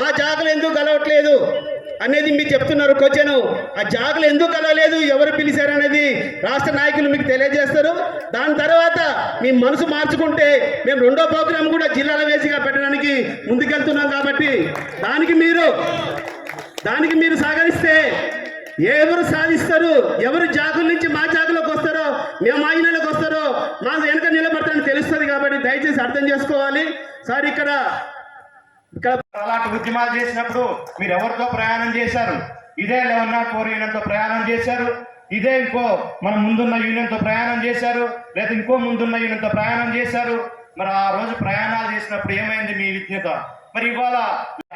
మా జాగలు ఎందుకు కలవట్లేదు? అనేది మీరు చెప్తున్నారు క్వశ్చన్. ఆ జాగలు ఎందుకు కలవలేదు? ఎవరు పిలిచారనేది రాష్ట్ర నాయకులు మీకు తెలియజేస్తారు. దాని తర్వాత మీ మనసు మార్చుకుంటే మేము రెండో ప్రోగ్రాం కూడా జిల్లాల వేసిగా పెట్టడానికి ముందుకెళ్తున్నాం కాబట్టి దానికి మీరు దానికి మీరు సహకరిస్తే ఎవరు సాధిస్తారు? ఎవరు జాగుల నుంచి మా జాగులోకి వస్తారో మేము మా ఇళ్ళకి వస్తారో మా వెనక నిలబడతారని తెలుస్తుంది కాబట్టి దయచేసి అర్థం చేసుకోవాలి. సార్ ఇక్కడ ఇక్కడ అలాంటి ఉద్యమాలు చేసినప్పుడు మీరు ఎవరితో ప్రయాణం చేశారు? ఇదే లెవెన్ నాట్ ఫోర్ యూనియన్తో ప్రయాణం చేశారు? ఇదే ఇంకో మన ముందున్న యూనియన్తో ప్రయాణం చేశారు? లేదా ఇంకో ముందున్న యూనియన్తో ప్రయాణం చేశారు? మరి ఆ రోజు ప్రయాణాలు చేసినప్పుడు ఏమైంది మీ విజ్ఞత? మరి ఇవాళ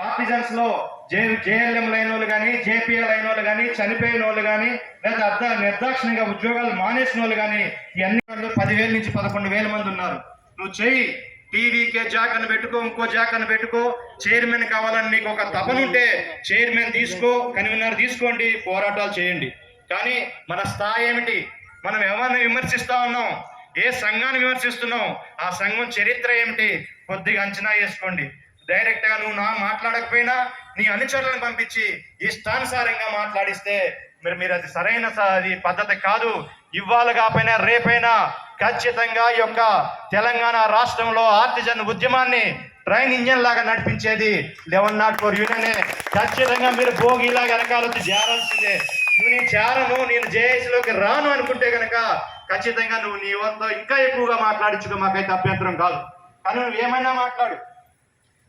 ఆర్టిజన్స్లో జే జేఎల్ఎం లైన్ వాళ్ళు కానీ జేపీఎల్ లైన్ వాళ్ళు కానీ చనిపోయిన వాళ్ళు కానీ లేదా అర్ధ నిర్దాక్షిణ్యంగా ఉద్యోగాలు మానేసిన వాళ్ళు కానీ ఇవన్నీ పదివేల నుంచి పదకొండు వేల మంది ఉన్నారు. నువ్వు చెయ్యి. టీవీకే జాకను పెట్టుకో ఇంకో జాకను పెట్టుకో. చైర్మన్ కావాలని నీకు ఒక తపనుంటే చైర్మన్ తీసుకో కన్వీనర్ తీసుకోండి పోరాటాలు చేయండి. కానీ మన స్థాయి ఏమిటి? మనం ఎవరిని విమర్శిస్తా ఉన్నాం? ఏ సంఘాన్ని విమర్శిస్తున్నాం? ఆ సంఘం చరిత్ర ఏమిటి? కొద్దిగా అంచనా వేసుకోండి. డైరెక్ట్గా నువ్వు నా మాట్లాడకపోయినా నీ అనుచరులను పంపించి ఇష్టానుసారంగా మాట్లాడిస్తే మరి మీరు అది సరైన స- అది పద్ధతి కాదు. ఇవాళ కాకపోయినా రేపైనా ఖచ్చితంగా ఈ యొక్క తెలంగాణ రాష్ట్రంలో ఆర్టిజన్ ఉద్యమాన్ని ట్రైన్ ఇంజన్ లాగా నడిపించేది లెవెన్ నాట్ ఫోర్ యూనియనే. ఖచ్చితంగా మీరు భోగిలాగా వెనకాల చేరాల్సిందే నువ్వు నేను చేరను నేను జేఏసీలోకి రాను అనుకుంటే కనుక ఖచ్చితంగా నువ్వు నీ వంతో ఇంకా ఎక్కువగా మాట్లాడించుకో మాకైతే అభ్యంతరం కాదు. కానీ నువ్వు ఏమైనా మాట్లాడు.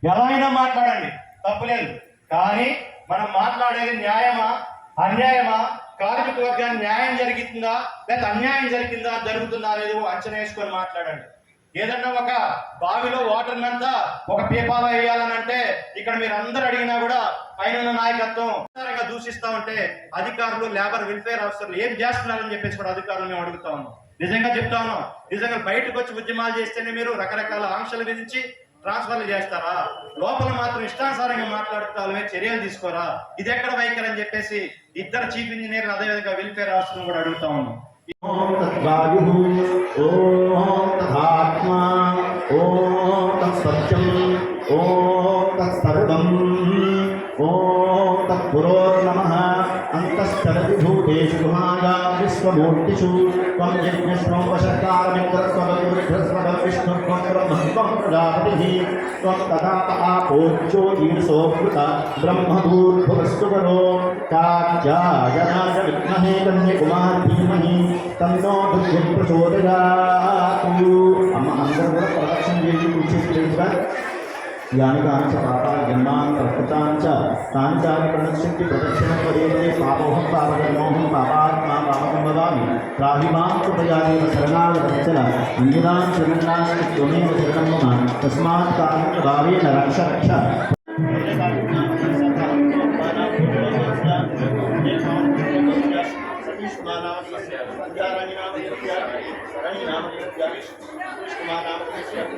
ఎలా అయినా మాట్లాడండి. తప్పులేదు కానీ మనం మాట్లాడేది న్యాయమా? అన్యాయమా? కార్మిక వర్గానికి న్యాయం జరిగిందా? లేదా అన్యాయం జరిగిందా? జరుగుతుందా అనేది అంచనా వేసుకొని మాట్లాడండి. ఏదన్నా ఒక బావిలో వాటర్ అంతా ఒక పీపాలో వేయాలని అంటే ఇక్కడ మీరు అందరు అడిగినా కూడా పైన నాయకత్వం దూషిస్తా ఉంటే అధికారులు లేబర్ వెల్ఫేర్ ఆఫీసర్లు ఏం చేస్తున్నారని చెప్పేసి కూడా అధికారులు మేము అడుగుతా ఉన్నాం. నిజంగా చెప్తా ఉన్నాం. నిజంగా బయటకు వచ్చి ఉద్యమాలు చేస్తేనే మీరు రకరకాల ఆంక్షలు విధించి ట్రాన్స్ఫర్లు చేస్తారా? లోపల మాత్రం ఇష్టానుసారంగా మాట్లాడుతున్న చర్యలు తీసుకోరా? ఇది ఎక్కడ వైఖరి అని చెప్పేసి ఇద్దరు చీఫ్ ఇంజనీర్లు అదేవిధంగా వెల్ఫేర్ ఆఫీసర్ను కూడా అడుగుతా ఉన్నాం. సత్యం ఓ తత్ ఓం తత్పురోర్ణమ అంతః विष्णुमाया विश्वमूर्तिषु त्वं यज्ञस्वं वशकारमिन्द्रस्वं विघ्रस्वं विष्णुत्वं ब्रह्मत्वं प्रजापतिः त्वं तथा आपोच्यो ईर्षो कृता ब्रह्मभूर्भुवस्तुकरो कात्यायनाय विद्महे कन्यकुमार धीमहि तन्नो दुर्गं प्रचोदयात् हम अंदर प्रदक्षिण जी पीछे यानी कानि च पापानि जन्मानि प्रकृतानि च, तानि चानि प्रणश्यन्ति प्रदक्षिणं पर्यन्ते पापोऽहं पापकर्मोऽहं पापात्मा पापकं भवामि त्राहि माँ कृपयादेव शरणागतचल अन्यदां शरणास्ति त्वमेव शरणं मम। तस्मात् कारणभावेन रक्ष रक्ष శరణాన్ త్వమేవ శరణం మమ తస్మాత్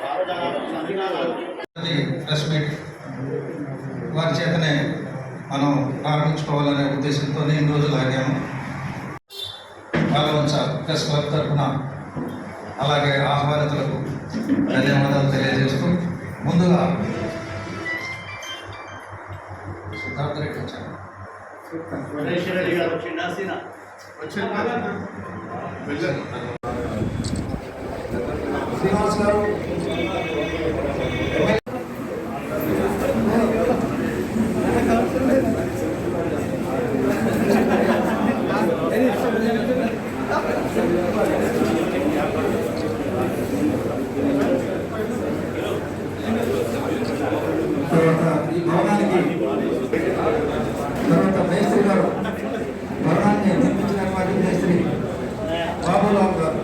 కారుణ్య భావేన ప్రెస్ మీట్ వారి చేతనే మనం ప్రారంభించుకోవాలనే ఉద్దేశంతో ఇన్ని రోజులు ఆగాము. పాల్వంచ ప్రెస్ క్లబ్ తరఫున అలాగే ఆహ్వానితులకు ధన్యవాదాలు తెలియజేస్తూ ముందుగా సిద్ధార్థ రెడ్డి వచ్చారు. శ్రీనివాస్ గారు తర్వాత ఈ భవనానికి తర్వాత మేస్త్రి గారు భవనాన్ని నిర్మించినటువంటి మేస్త్రి బాబురావు గారు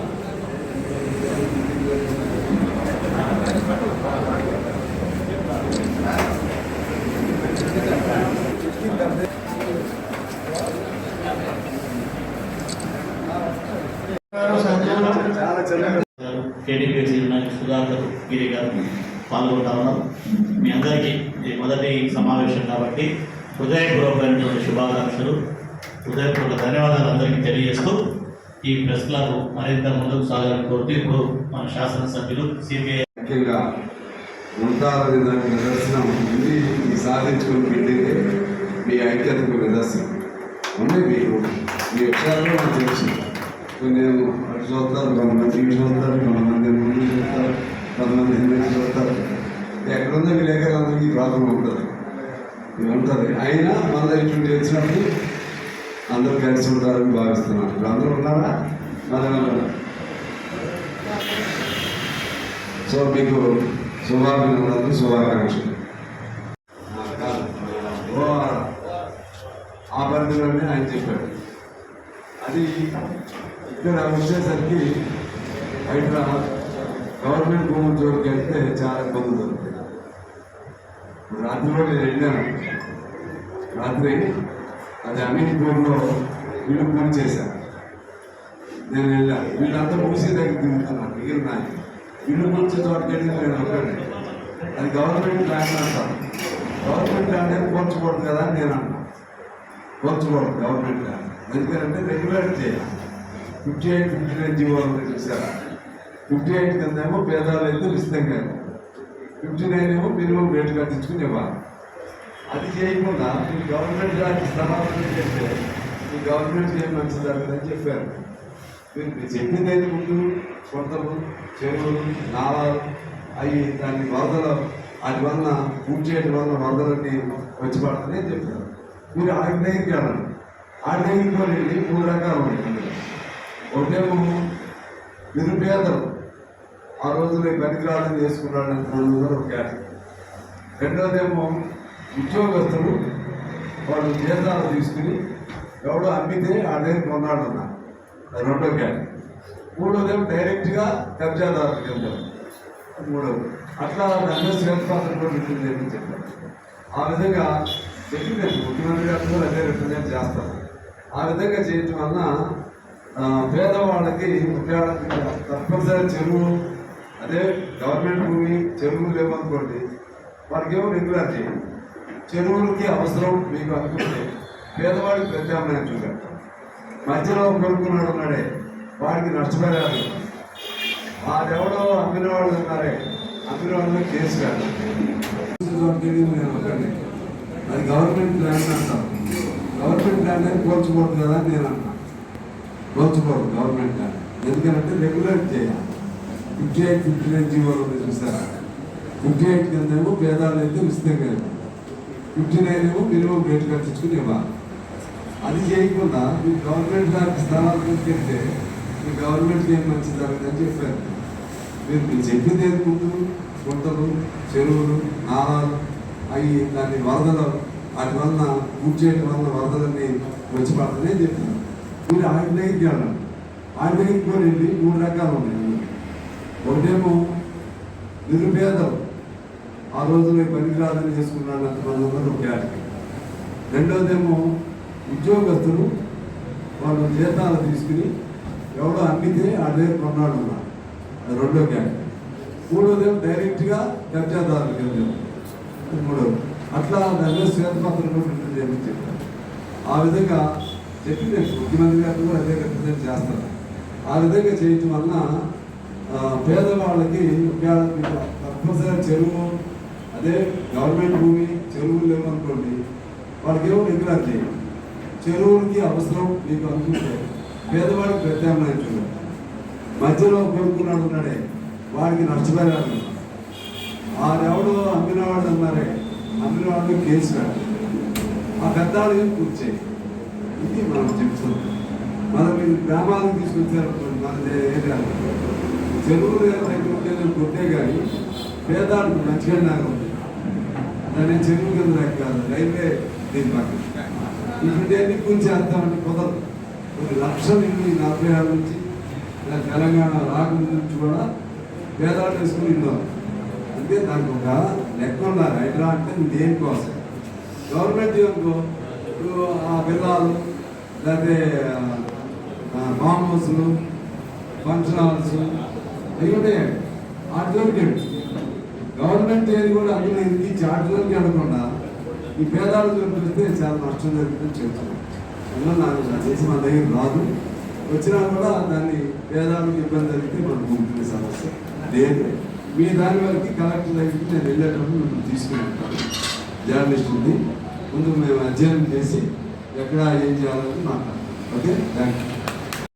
కేటీపీసీ సుధాకర్ గిరి గారు పాల్గొంటా ఉన్నాం మీ అందరికీ ఇది మొదటి సమావేశం కాబట్టి హృదయపూర్వకమైనటువంటి శుభాకాంక్షలు. హృదయపూర్వక ధన్యవాదాలు అందరికీ తెలియజేస్తూ ఈ ప్రెస్ క్లబ్ మరింత ముందుకు సాగాలని కోరుతూ ఇప్పుడు మన శాసనసభ్యులు సిపిఐ ముఖ్యంగా ఉంటారని దానికి నిదర్శనం ఇది ఈ సాధించుకుని పెట్టింది మీ ఐక్యతకు నిదర్శనం. ఉన్నాయి మీకు. మీ విషయాల్లో నాకు తెలుసు కొన్ని అటు చూస్తారు కొంతమంది ఇటు చూస్తారు కొంతమంది ముందు చూస్తారు కొంతమంది హిందీ చూస్తారు ఎక్కడుందో విలేకరులందరికీ ఈ ప్రాబ్లం ఉంటుంది. ఇది ఉంటుంది. అయినా మన ఇటు తెలిసినప్పుడు అందరూ కలిసి ఉంటారని భావిస్తున్నాను ఇప్పుడు అందరూ ఉన్నారా? మన సో మీకు శుభాభినందనలు శుభాకాంక్షలు. ఆ పరిధిలోనే ఆయన చెప్పాడు. అది ఇక్కడ వచ్చేసరికి హైదరాబాద్ గవర్నమెంట్ భూముల జోలికి వెళ్తే చాలా ఇబ్బంది దొరుకుతాయి. రాత్రిలో రాత్రి నేను వెళ్ళాను. రాత్రి అది అమీన్పూర్లో వీళ్ళు పని చేశాను. నేను వెళ్ళాను వీళ్ళంతా మూసీ దగ్గర తిరుగుతున్నాను మిగిలిన నాకు వీళ్ళు మంచి చోటుకెళ్ళి నేను ఒకటి అది గవర్నమెంట్ ల్యాండ్ అంటాను గవర్నమెంట్ ల్యాండ్ అని పోల్చకూడదు కదా అని నేను అన్నా. పోల్చకూడదు గవర్నమెంట్ ల్యాండ్. ఎందుకంటే రెగ్యులేట్ చేయాలి. Fifty eight fifty nine G O ఉంది చూసారా ఫిఫ్టీ ఎయిట్ కింద ఏమో పేదవాళ్ళు అయితే ఉచితంగా ఫిఫ్టీ నైన్ ఏమో మినిమం రేటు కట్టించుకుని అది చేయకుండా మీ గవర్నమెంట్ దానికి సమాధానం చేస్తే మీ గవర్నమెంట్ ఏం మంచిది అని చెప్పారు. మీరు మీరు చెప్పింది అయితే ముందు కొంతలు చెరువులు నాలాలు అవి దాన్ని వరదలు వాటి వలన పూర్తి చేయడం వలన వరదలన్నీ వచ్చి పడుతున్నాయి చెప్పారు. మీరు ఆడి దగ్గరికి వెళ్ళండి. ఆ దగ్గరికి వెళ్ళి మూడు రకాలు ఉన్నాయి ఉదయం ఒకటేమో నిరుపేదలు ఆ రోజులో ఈ పనికిరాలని చేసుకున్నాడు అని ఒక కేటగిరీ రెండోదేమో ఉద్యోగస్తులు వాళ్ళు జీతాలు తీసుకుని ఎవడో అమ్మితే ఆ కొన్నాడు అన్న. అది రెండో కేటగిరీ మూడోదేమో డైరెక్ట్గా కబ్జాదారు కింద మూడోది. అట్లా దాన్ని శ్వేతపాత్ర కూడా ఉంటుంది అని చెప్పారు. ఆ విధంగా చెప్పింది ముఖ్యమంత్రి గారు కూడా అదే రిప్రజెంట్ చేస్తారు ఆ విధంగా చేయటం వలన పేదవాళ్ళకి తప్పనిసరి చెరువు అదే గవర్నమెంట్ భూమి చెరువులు లేవనుకోండి వాడికి ఏమో రెగ్యులర్ చెరువులకి అవసరం మీకు అనుకుంటే పేదవాడికి ప్రత్యామ్నాయం చూడండి. మధ్యలో కొనుక్కున్నాడు ఉన్నాడే వాడికి నష్టపరిహారం వాడెవడో అమ్మిన వాళ్ళు ఉన్నారే అమ్మిన వాళ్ళు కేసు కాదు నేను అది గవర్నమెంట్ ల్యాండ్ అంటాం. గవర్నమెంట్ ల్యాండ్ అని కోల్చుకోవద్దు కదా నేను అంటాను కోల్చుకోవద్దు గవర్నమెంట్ ల్యాండ్ ఎందుకంటే రెగ్యులేట్ చేయాలి. ఫిఫ్టీ ఎయిట్ ఫిఫ్టీ నైన్ జీవోలు చూసారా? ఫిఫ్టీ ఎయిట్ కింద ఏమో పేదాలు అయితే ఉచితంగా కాదు ఫిఫ్టీ నైన్ ఏమో మినిమం రేట్ కట్టించుకుని ఇవ్వాలి. అది చేయకుండా మీ గవర్నమెంట్ దానికి స్థలాలు తీసుకెళ్తే మీ గవర్నమెంట్కి ఏం మంచి జరగదని చెప్పారు. మీరు మీరు చెప్పింది ఏది ముందు? గుంటలు చెరువులు నాలాలు అవి దాని వరదలు వాటి వలన పూర్తి చేయడం వలన వరదలన్నీ వచ్చి పడుతున్నాయి చెప్పారు. మీరు ఆయన దగ్గరికి వెళ్ళండి. ఆయన దగ్గరికి కూడా వెళ్ళి మూడు రకాలు ఉన్నాయి. ఒకటేమో నిరుపేదలు. ఆ రోజులో పనికిరాదని చేసుకున్నాడు అంతమంది ఉన్నారు ఒక కేటగిరీ రెండోదేమో ఉద్యోగస్తులు వాళ్ళు జీతాలు తీసుకుని ఎవడో అమ్మితే ఆ దగ్గర కొన్నాడు అన్నారు అది రెండో కేటగిరీ మూడోదేమో డైరెక్ట్గా కబ్జాదారులకు వెళ్ళాము మూడో మూడోది. అట్లా దానిలో శ్వేతపత్రం కూడా ఉంటుంది అని చెప్పారు. ఆ విధంగా చెప్పి నేను ముఖ్యమంత్రి గారు కూడా అదే రిప్రజెంట్ చేస్తారు. ఆ విధంగా చేయటం వలన పేదవాళ్ళకి ఒకవేళ చెరువు అదే గవర్నమెంట్ భూమి చెరువులు లేవనుకోండి వాళ్ళకి ఏమో రెగ్యులర్ చేయండి చెరువులకి అవసరం మీకు అనుకుంటే పేదవాడికి ప్రత్యామ్నాయం చూడండి మధ్యలో కొనుక్కున్నాడు ఉన్నాడే వాడికి నష్టపరిహారం ఆడెవడో అమ్మినవాడు అన్నారే అమ్మినవాడు కేసు పెట్టాలి ఆ పెద్దవాళ్ళకి పూర్తి చేయి ఇది మనం చెప్తున్నాం. మనం మీరు గ్రామాలకు తీసుకొచ్చారనుకోండి మన ఏరియాలో చెరువులు దగ్గర ఉంటే కొట్టే కానీ పేదాలకు మంచిగా నాకు ఉంది. దాన్ని చెరువు కింద లెక్క కాదు రైల్వే దీని పక్కన ఇప్పుడు ఎన్ని గురించి చేస్తామంటే కుదరదు కొన్ని లక్షల ఇల్లు నలభై ఆరు నుంచి ఇలా తెలంగాణ రాకముందు నుంచి కూడా పేదవాళ్ళు వేసుకుని ఇల్లు అంటే దానికి ఒక లెక్క ఉన్నారు ఎట్లా అంటే దేనికోసం గవర్నమెంట్ అనుకో? ఆ పిల్లలు లేకపోతే ఫామ్ హౌస్లు ఫంక్షన్ హాల్స్ అవి ఉన్నాయి వాటిలోకి గవర్నమెంట్ ఏది కూడా అందులో ఇది చాటులోకి వెళ్ళకుండా ఈ పేదాలు చూపిస్తే చాలా నష్టం జరుగుతుంది చెప్తున్నాం అందులో నాకు చేసి మా దగ్గర రాదు. వచ్చినా కూడా దాన్ని పేదలకు ఇబ్బంది జరిగితే మనకు ఉంటుంది సమస్య లేదు. మీ దాని వరకు కలెక్టర్ దగ్గరికి నేను వెళ్ళేటప్పుడు మిమ్మల్ని తీసుకుని ఉంటాను జర్నలిస్ట్ ఉంది. ముందు మేము అధ్యయనం చేసి ఎక్కడ ఏం చేయాలని మాట్లాడతాను ఓకే? Thank you